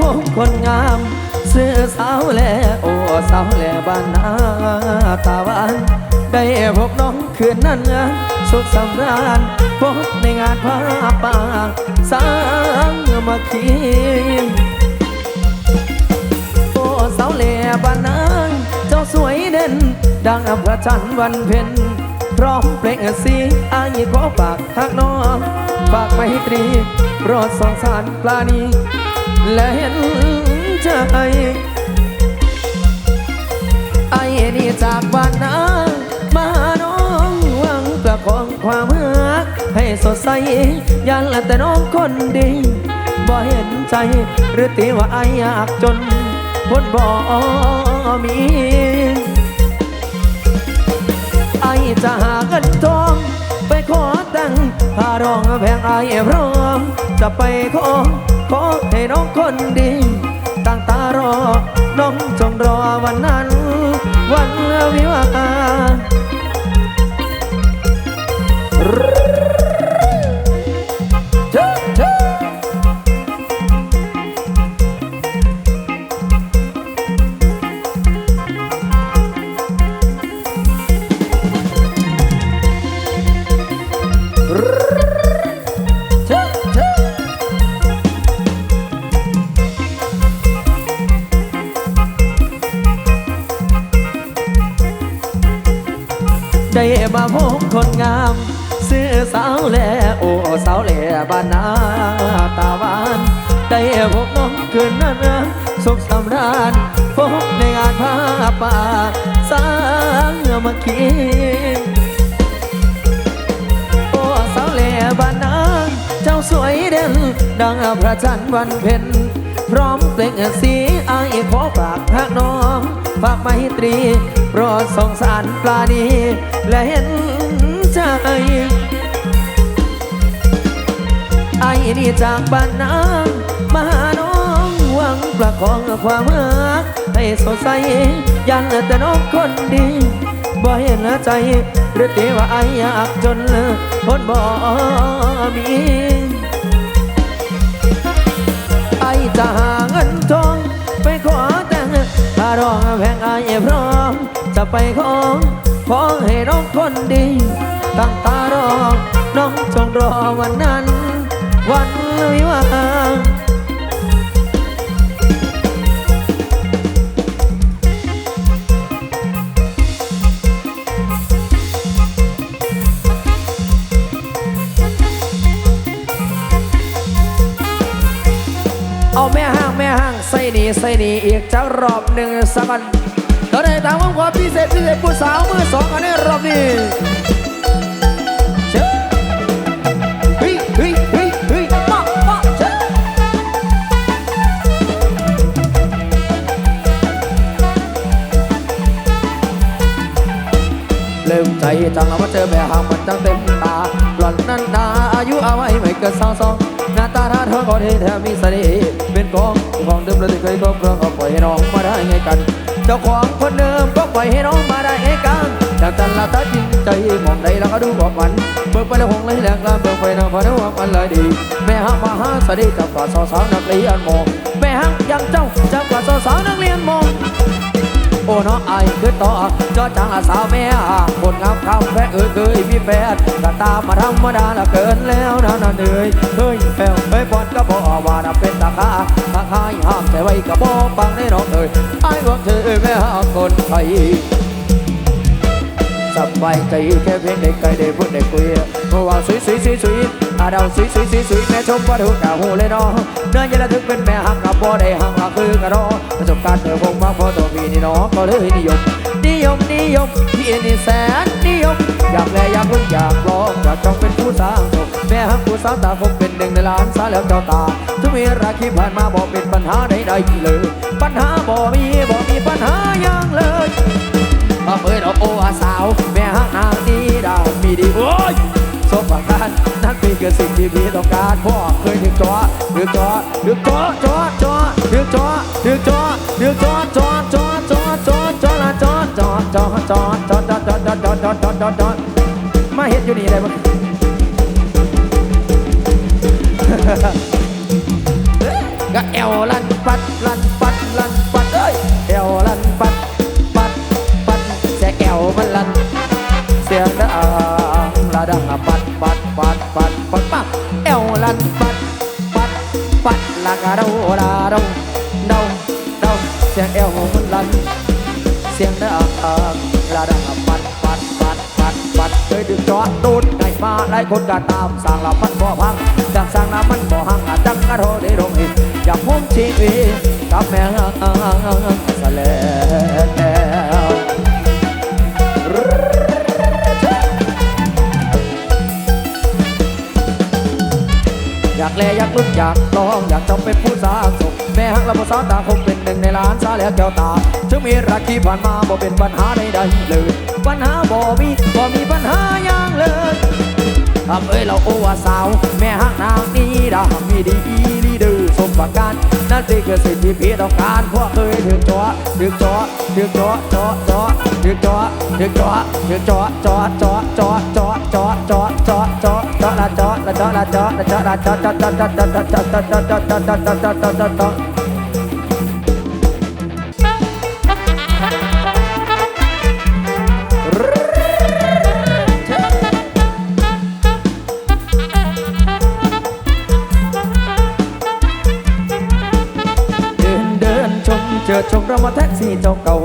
มาพบคนงามเสื้อสาวแลโอ้สาวแลบ้านนาตาหวาน ได้พบน้องคืนนั้นสุขสำราญพบในงานผ้าป่าสางมาคีโอ้สาวแลบ้านนาเจ้าสวยเด่น ดังพระจันทร์วันเพ็ญพร้อมเปล่งสีอายขอฝากทักน้องฝากไมตรีโปรดสองสารปลานี และเห็นใจไอ้นี่จากบ้านนามาน้องหวังประคองความรักให้สดใสยันละแต่น้องคนดีบ่เห็นใจหรือตีว่าไอ้อยากจนพ้นบ่มีไอจะหาเงินทอง พารองแพงไอพร้อม จะไปขอ ขอให้น้องคนดี ตั้งตารอ น้องจงรอวันนั้น วันวิวา ได้มาพบคนงามซื้อสาวแลโอ้สาวแลบ้านนาตาหวานได้พบน้องคืนนั้นสุขสำราญพบในงานผ้าป่าสางมาคีโอ้สาวเหล่บ้านนาเจ้าสวยเด่นดังพระจันทร์วันเพ็ญ ร้อมเปล่งสีไอขอฝากหักน้องฝากไมตรีโปรดสงสารปลานีและเห็นใจไอ้นี่จากบ้านนามาหาน้องหวังประคองความรักให้สดใสยันแต่น้องคนดีบ่เห็นใจหรือตีว่าไออยากจนพ้นบ่มี จะหาเงินทอง ไปขอแต่งถ้ารองแพงไอพร้อม จะไปของขอให้น้องคนดีตั้งตารอน้องจงรอวันนั้น วันวิวา ใส่หนีใส่หนีอีกจะรอบหนึ่งสักวันตอนนี้ตามผมขอพิเศษพิเศษผู้สาวมือสองอันนี้รอบนี้เชิญฮ้ยเฮ้ยเฮ้ยเฮ้ยมามาเชิญเริ่มใจจังว่าเจอแม่หางมันจังเต็มตาหล่อนนั้นดาอายุเอาไว้ไม่เกินสองสอง ตาท่าทางก็เทแถมมีเสน่ห์เป็นของของเดิมเลยที่เคยครอบครองเอาปล่อยให้น้องมาได้ไงกัน เจ้าของคนเดิมก็ปล่อยให้น้องมาได้ไงกันจากกันละตัดจริงใจมองใดแล้วก็ดูบอกมันเบิกไปแล้วหงเลยแหลกลาเบิกไปนะพอได้ว่ามันเลยดีแม่ฮักมาหาสวัสดีจับกว่าสาวสาวนักเรียนมองแม่ฮักยังเจ้าจับกว่าสาวสาวนักเรียนมอง โอ้น้องไอ้คือต่อจอจังสาวแม่คนงามคำแพ้เอ้ยเคยมีแฟนก็ตามาธรรมดาละเกินแล้วนะนะเหนื่อยเฮ้ยแปวเฮ้ยบอลก็บอกว่าน่ะเป็นตาคาตาคาห้ามแต่ไว้ก็บอกฟังได้น้องเอ้ยไอ้บอกเธอแม่คนไทย บายใจแค่เพียงได้ไกลได้พูดได้คุยเพราะว่าสวยสวยสวยสวยอาดาวสวยสวยสวยสวยแม่ชมว่าถูกกะหูเลยเนาะเนื้อเย็นละถึงเป็นแม่หักกับบ่ได้หักละคือกระรอประสบการณ์เธอคงมากพอตัวพี่นี่เนาะก็เลยนิยม นิยมนิยมพี่นี่แสนนิยม อยากแลอยากพึ่งอยากลองอยากจองเป็นผู้สร้างสุขแม่หักผู้สาวตาคงเป็นหนึ่งในล้านสาวแล้วเจ้าตาทุกมีราคีผ่านมาบอกเป็นปัญหาใดๆเลย ปัญหาบ่มีบ่มีปัญหาอย่างเลยมาเปิดอกโอ้อาสาว แม่ฮักนางดีดามีดีโอ้ยสบปราการนั่นเป็นคือสิ่งที่พี่ต้องการพ่อเคยถึงจอถึงจอถึงจอจอจอถึงจอถึงจอถึงจอจอจอจอจอจอละจอจอจอจอจอจอจอจอจอจอจอจอจอมาเห็นอยู่นี่เลยมั้งก็เอวลันปัดลันปัดลัน ปัดปัดเอวลันปัดปัดปัดละกะเดาลาเดาเดาเดาเสียงเอวมันลัน เสียงเดังละดังปัดปัดปัดปัดปัดเคยดึงจอดตูดไงมาหลายคนก็ตามสั่งละมันบ่พังจังสั่งละมันบ่หังอะจังกะโทได้ลงอีกอยากพุ่มชีวิตกับแม่สะแล แลอยากลุ้นอยากลองอยากจำเป็นผู้สร้างสุขแม่ฮักและภาษาตาคงเป็นหนึ่งในล้านซาแล้วแก้วตา ถึงมีรักที่ผ่านมาบ่เป็นปัญหาใดๆเลย ปัญหาบ่มีบ่มีปัญหาอย่างเลยทำเอ้ยเราโอวาสาว แม่ฮักนางนี้ดามีดีดีดื้อสมประการนั่นสิคือสิ่งที่พี่ต้องการพวกเคยถึงจอถึงจอถึงจอจอจอถึงจอถึงจอ ถึงจอจอจอจอจอจอจอจอจอจอละจอละจอละจอ ชมเจอชมเรามาแท็กซี่เจ้าเก่า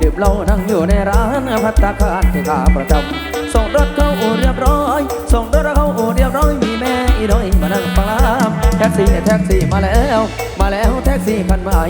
ดื่มเหล้านั่งอยู่ในร้านพัตตาคารที่ขาประจำส่งรถเข้าอู่เรียบร้อย ส่งรถเข้าอู่เรียบร้อยมีแม่อีน้อยมานั่งฟังลามแท็กซี่แท็กซี่มาแล้ว มาแล้ว แท็กซี่คันใหม่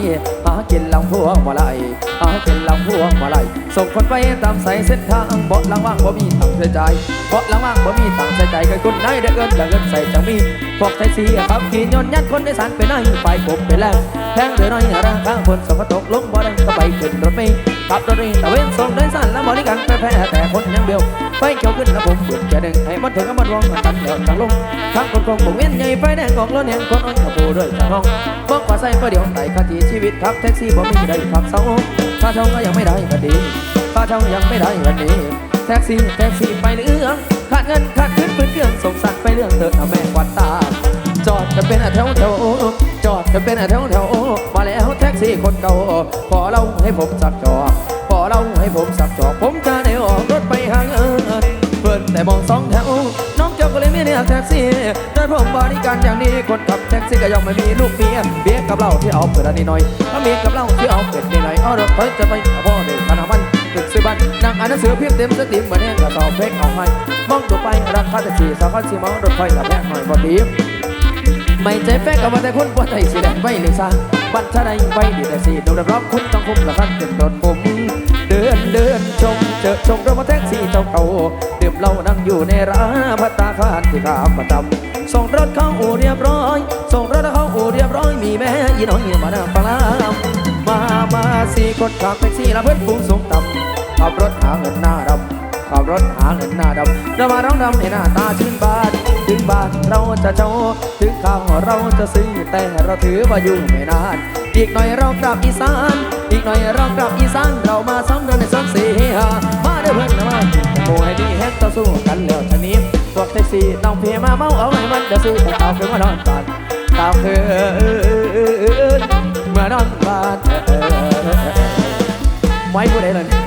หากินลำพวงมาลัยหากินลำพวงมาลัยส่งคนไปตามสายเส้นทางเบาะลังว่างบ่มีตังใส่ใจเบาะลังว่างบ่มีตังใส่ใจเคยคุณนได้เอินแต่เงินใส่จังมีพวกแท็กซี่ขับขี่ยนยัดคนในสารไปไหนไปผมไปแล้วแพงเดือน้อยราคาคนสกตกลงบ่ได้ก็ไปขึ้นรถเมล์ขับรถเมล์ตะเวนส่งโดยสารและบริการแพ้แต่คนยังเบี้ยว ไฟเขียวขึ้นระบบเปลี่ยนแค่หนึ่งให้มันถึงกับมันวงมันตันเดือดจังลงทั้งคนคงผมเวียนใหญ่ไฟแดงของรถแห่งคนอ้อนกระโปด้วยจากห้องบอกว่าใส่ประเดี๋ยวไต่คดีชีวิตขับแท็กซี่บ่มีได้ขับเสาค่าเช่าก็ยังไม่ได้ก็ดีค่าเช่ายังไม่ได้วันนี้แท็กซี่แท็กซี่ไปเรื่องขาดเงินขาดขึ้นพื้นเครื่องสงสัตว์ไปเรื่องเถิดเอาแม่ควันตาจอดจะเป็นแถวแถวจอดจะเป็นแถวแถวมาแล้วแท็กซี่คนเก่าขอเล่าให้ผมสักจอขอเล่าให้ผมสักจอผมจะได้ออกรถไปหาเงิน แต่มองสองแถวน้องเจ้าก็เลยไม่เรียกแท็กซี่โดยผมบริการอย่างนี้คนขับแท็กซี่ก็ยังไม่มีลูกเมียเบียกับเราที่เอาเปิดอันนี้หน่อยถ้ามีกับเราที่เอาเปิดนี่หน่อยเอารถไปจะไปกับพ่อเด็กขนาดมันตึกซื้อบ้านนั่งอ่านหนังสือเพียงเต็มสตรีมเหมือนเนี่ยกระสอบเพกเอาให้มองตัวไปราคาแท็กซี่สาวก็สีมองรถไฟกับแพงหน่อยบ่ดีไม่ใจแฟกกับว่าแต่คนบ่ใจสิแดงไว้เลยซะ บัตรชะใดไว้ดีแต่สิดูรับคุณต้องคุมละคันขึ้นรถผมเดินเดินชมเจอชมรถมาแท็กซี่เจ้าเก่าดื่มเหล้านั่งอยู่ในร้านพัตตาคารที่ขามประจำส่งรถเข้าอู่เรียบร้อย ส่งรถเข้าอู่เรียบร้อยมีแม่ยีน้อยมานั่งฟังลามมามาสี่คนขับแท็กซี่ละเพื่อนฝูงสูงต่ำขับรถหาเงินหน้าดำขับรถหาเงินหน้าดำเรามาร้องดำให้หน้าตาชื่นบาน ถึงบ้านเราจะโชว์ถึงข้าวเราจะซื้อแต่เราถือว่าอยู่ไม่นาน อีกหน่อยเรากลับอีสาน อีกหน่อยเรากลับอีสานเรามาซ้ำเดินในซ้ำสีหามาเด้อเพื่อนะมาโมให้ดีแฮกต่อสู้กันแล้วชนี้พวกแท็กซี่ต้องเพมาเมาเอาให้มันเดี๋ยวซื้อแต่เอาคืนมานอนบ้านตาคืนเมื่อนอนบ้านไม่พูดได้เลย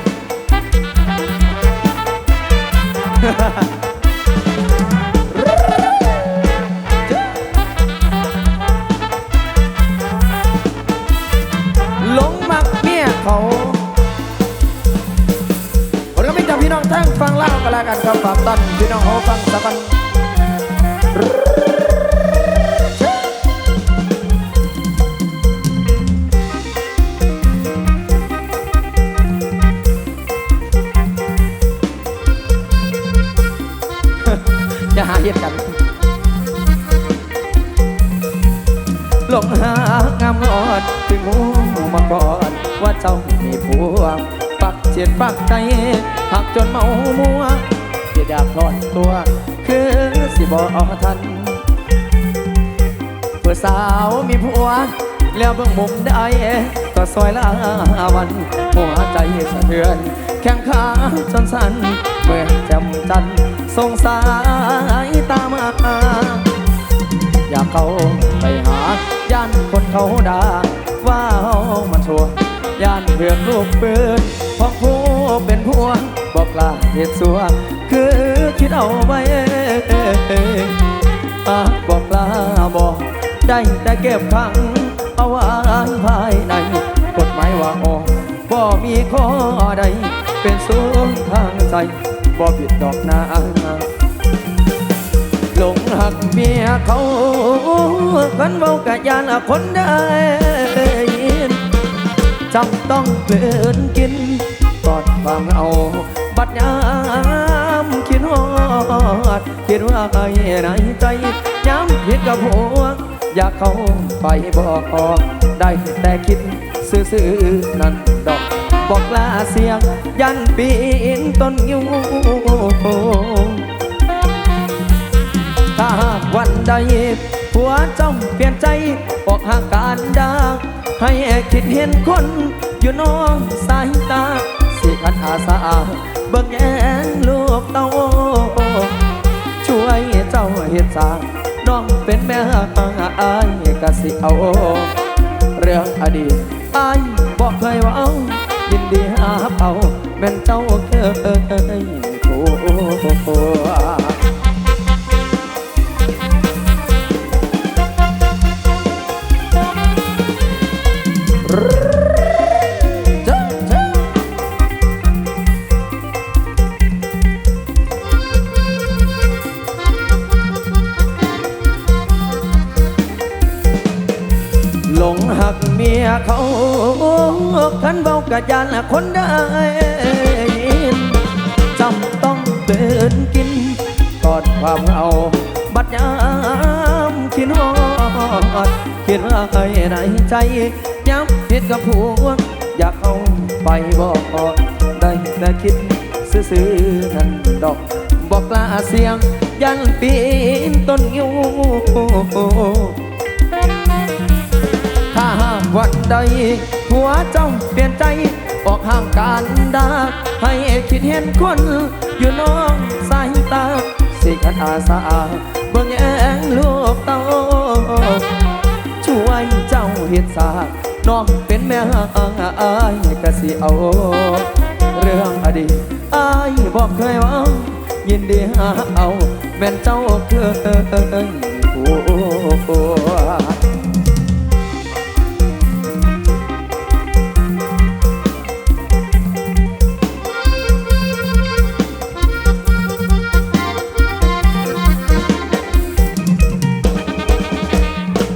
จะหาเหตุกันลงหางามงอดถึงหูมาก่อนว่าเจ้ามีผัวปักเจียนปักใจหักจนเมามัวเกอยดากถอนตัว คือ สิบอกเอาทัน เพื่อสาวมีผัว แล้วเบิ่งมุมได้ก็ซอยละวัน หัวใจสะเทือน แข้งขาจนสั่นเมื่อจำจันสงสายตามาอยากเขาไปหา ย่านคนเขาด่าว่าเฮามันชัวย่านเพื่อนลูกปืนพราะผู้เป็นผัวบอกลาเหตุสัวคือคิดเอาไว้ อาบอกลาบอกได้แต่เก็บขัง เอาไว้ภายใน กฎหมายว่าออกบ่มีข้อใด เป็นสูงทางใจบ่ผิดดอกนาหลงหักเมียเขากันเบากะยานคนได้ยินจำต้องเปินกินกอดความเอา บัดยา ดฮอดคิดว่าไอ้ในใจย้ำผิดกับหัว อยากเข้าไปบอกออกได้แต่คิดซื่อๆนั่นดอก บอกลาเสียง ยันปีนต้นยูถ้าหากวันใดผัวจ้าเปลี่ยนใจออกหากการดาให้คิดเห็นคนอยู่น้องสายตา สิขันอาสาเบิ่งแย่งลูกเต้า เจ้าเฮ็ดสร้างน้องเป็นแม่อายกะสิเอา เรื่องอดีตอายบอกเคยว่าอยินดีหาเอาแม่นเจ้าเคยผั หักเมียเขาคันเบากะยานคนได้จำต้องเดินกินกอดความเหงาบัดยามคิดฮอดคิดว่าใครในใจย้ำผิดกับผัวอยากเอาไปบอกได้แต่คิดซื่อๆนั่นดอกบอกลาเสียงยันปีนต้นยูาหากวันใด หัวเจ้าเปลี่ยนใจ ออกห่างกันดา ให้คิดเห็นคน อยู่น้องสายตา สิขันอาสาเบิ่งแยงลูกเต้าช่วยเจ้าเฮ็ดสาน้องเป็นแม่อายกะสิเอา เรื่องอดีตอายบอกเคยว่ายินดีหาเอา แม่นเจ้าเคยผัว